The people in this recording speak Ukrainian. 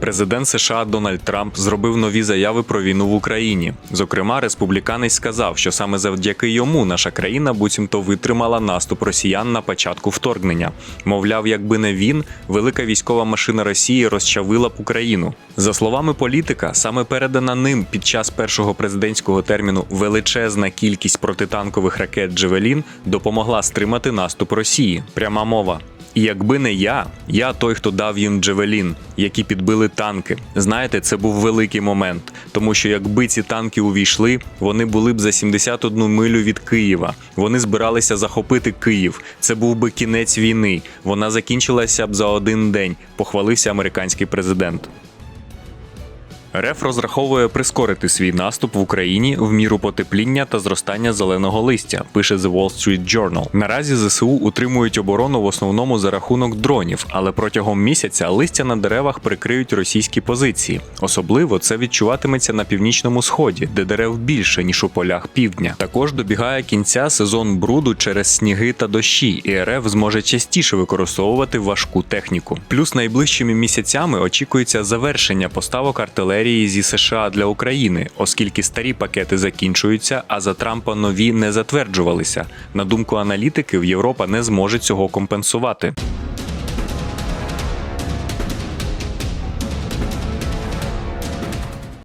Президент США Дональд Трамп зробив нові заяви про війну в Україні. Зокрема, республіканець сказав, що саме завдяки йому наша країна буцімто витримала наступ росіян на початку вторгнення. Мовляв, якби не він, велика військова машина Росії розчавила б Україну. За словами політика, саме передана ним під час першого президентського терміну величезна кількість протитанкових ракет Джевелін допомогла стримати наступ Росії. Пряма мова. І якби не я, я той, хто дав їм Джевелін, які підбили танки. Знаєте, це був великий момент, тому що якби ці танки увійшли, вони були б за 71 милю від Києва. Вони збиралися захопити Київ. Це був би кінець війни. Вона закінчилася б за один день. Похвалився американський президент. РФ розраховує прискорити свій наступ в Україні в міру потепління та зростання зеленого листя, пише The Wall Street Journal. Наразі ЗСУ утримують оборону в основному за рахунок дронів, але протягом місяця листя на деревах прикриють російські позиції. Особливо це відчуватиметься на північному сході, де дерев більше ніж у полях півдня. Також добігає кінця сезон бруду через сніги та дощі, і РФ зможе частіше використовувати важку техніку. Плюс найближчими місяцями очікується завершення поставок артилерії зі США для України, оскільки старі пакети закінчуються, а за Трампа нові не затверджувалися. На думку аналітиків, Європа не зможе цього компенсувати.